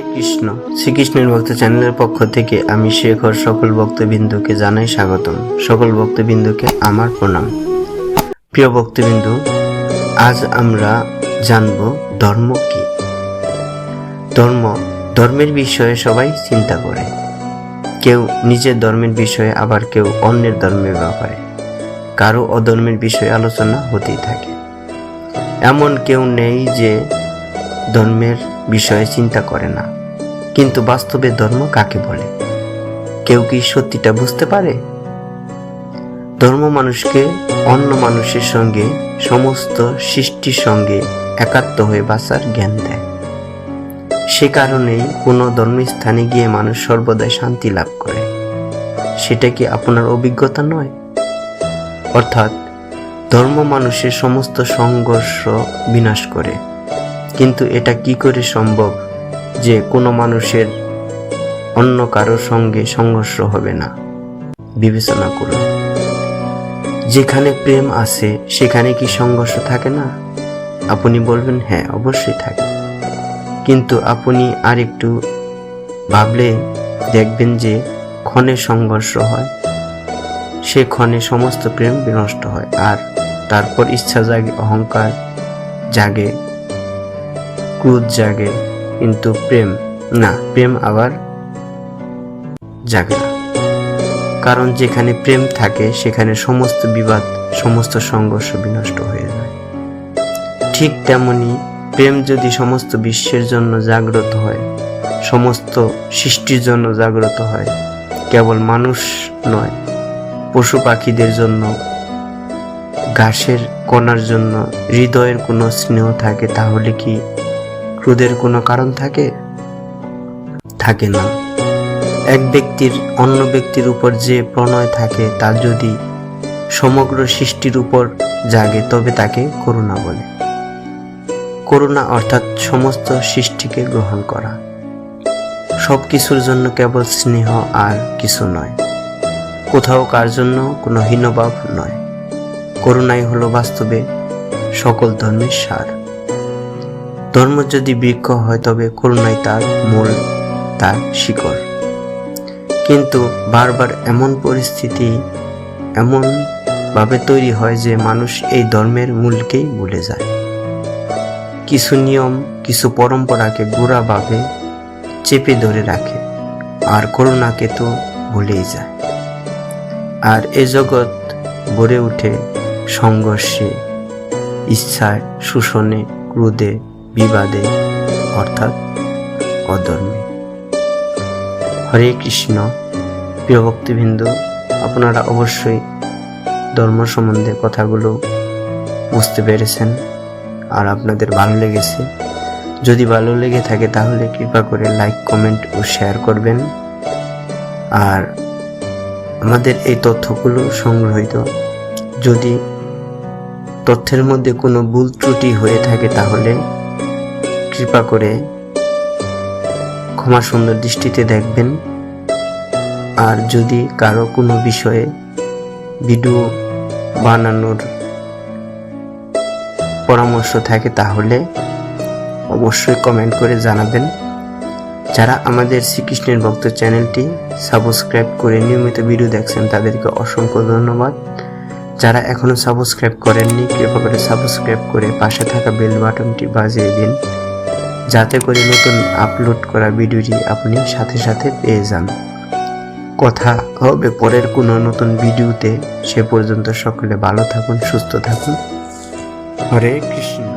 কৃষ্ণ শ্রীকৃষ্ণের ভক্ত চ্যানেলের পক্ষ থেকে আমি শেখর সকল ভক্তবিন্দুকে জানাই স্বাগতম। সকল ভক্তবিন্দুকে আমার প্রণাম। প্রিয় ভক্তবিন্দু, আজ আমরা জানব ধর্ম কি? ধর্ম, ধর্মের বিষয়ে সবাই চিন্তা করে। কেউ নিজের ধর্মের বিষয়ে, আবার কেউ অন্যের ধর্মের ব্যাপারে। কারও অধর্মের বিষয়ে আলোচনা হতেই থাকে। এমন কেউ নেই যে ধর্মের বিষয়ে চিন্তা করে না। কিন্তু বাস্তবে ধর্ম কাকে বলে? কেউ কি সত্যিটা বুঝতে পারে? ধর্ম মানুষকে অন্য মানুষের সঙ্গে, সমস্ত সৃষ্টির সঙ্গে একাত্ম হয়ে বাঁচার জ্ঞান দেয়। সে কারণেই কোনো ধর্মস্থানে গিয়ে মানুষ সর্বদাই শান্তি লাভ করে। সেটা কি আপনার অভিজ্ঞতা নয়? অর্থাৎ ধর্ম মানুষের সমস্ত সংঘর্ষ বিনাশ করে। কিন্তু এটা কি করে সম্ভব যে কোনো মানুষের অন্য কারোর সঙ্গে সংঘর্ষ হবে না? বিবেচনা করুন। যেখানে প্রেম আছে, সেখানে কি সংঘর্ষ থাকে না? আপনি বলবেন হ্যাঁ অবশ্যই থাকে। কিন্তু আপনি আরেকটু ভাবলে দেখবেন যে ক্ষণে সংঘর্ষ হয়, সে ক্ষণে সমস্ত প্রেম বিনষ্ট হয়, আর তারপর ইচ্ছা জাগে, অহংকার জাগে ক্রোধ জাগে, কিন্তু প্রেম, না, প্রেম আবার জাগে না। কারণ যেখানে প্রেম থাকে, সেখানে সমস্ত বিবাদ, সমস্ত সংঘর্ষ বিনষ্ট হয়ে যায়। ঠিক তেমনি প্রেম যদি সমস্ত বিশ্বের জন্য জাগ্রত হয়, সমস্ত সৃষ্টির জন্য জাগ্রত হয়, কেবল মানুষ নয়, পশু পাখিদের জন্য, ঘাসের কণার জন্য, হৃদয়ের কোনো স্নেহ থাকে, তাহলে কি ক্রোধের কোনো কারণ থাকে? থাকে না। এক ব্যক্তির অন্য ব্যক্তির উপর যে প্রণয় থাকে, তা যদি সমগ্র সৃষ্টির উপর জাগে, তবে তাকে করুণা বলে। করুণা অর্থাৎ সমস্ত সৃষ্টিকে গ্রহণ করা। সব কিছুর জন্য কেবল স্নেহ আর কিছু নয়। কোথাও কার জন্য কোনো হীনভাব নয়। করুণাই হলো বাস্তবে সকল ধর্মের সার। ধর্ম যদি বৃক্ষ হয়, তবে করুণাই তার মূল, তার শিকড়। কিন্তু বারবার এমন পরিস্থিতি এমন ভাবে তৈরি হয় যে মানুষ এই ধর্মের মূলকেই ভুলে যায়। কিছু নিয়ম, কিছু পরম্পরাকে গোড়াভাবে চেপে ধরে রাখে, আর করুণাকে তো ভুলেই যায়। আর এ জগৎ ভরে ওঠে সংঘর্ষে, ইচ্ছায়, শোষণে, ক্রোধে বিবাদে, অর্থাৎ অধর্মে। হরে কৃষ্ণ, প্রিয় ভক্তিবৃন্দ, আপনারা অবশ্যই ধর্ম সম্বন্ধে কথাগুলো বুঝতে পেরেছেন আর আপনাদের ভালো লেগেছে। যদি ভালো লেগে থাকে তাহলে কৃপা করে লাইক কমেন্ট ও শেয়ার করবেন। আর আমাদের এই তথ্যগুলো সংগ্রহীত, যদি তথ্যের মধ্যে কোনো ভুল ত্রুটি হয়ে থাকে তাহলে কৃপা করে ক্ষমা সুন্দর দৃষ্টিতে দেখবেন। আর যদি কারও কোনো বিষয়ে ভিডিও বানানোর পরামর্শ থাকে তাহলে অবশ্যই কমেন্ট করে জানাবেন। যারা আমাদের শ্রীকৃষ্ণের ভক্ত চ্যানেলটি সাবস্ক্রাইব করে নিয়মিত ভিডিও দেখছেন, তাদেরকে অসংখ্য ধন্যবাদ। যারা এখনও সাবস্ক্রাইব করেননি, কৃপা করে সাবস্ক্রাইব করে পাশে থাকা বেল বাটনটি বাজিয়ে দিন। যাতে করে নতুন আপলোড করা ভিডিওটি আপনি সাথে সাথে পেয়ে যান। কথা হবে পরের কোনো নতুন ভিডিওতে। সে পর্যন্ত সকলে ভালো থাকুন, সুস্থ থাকুন। হরে কৃষ্ণ।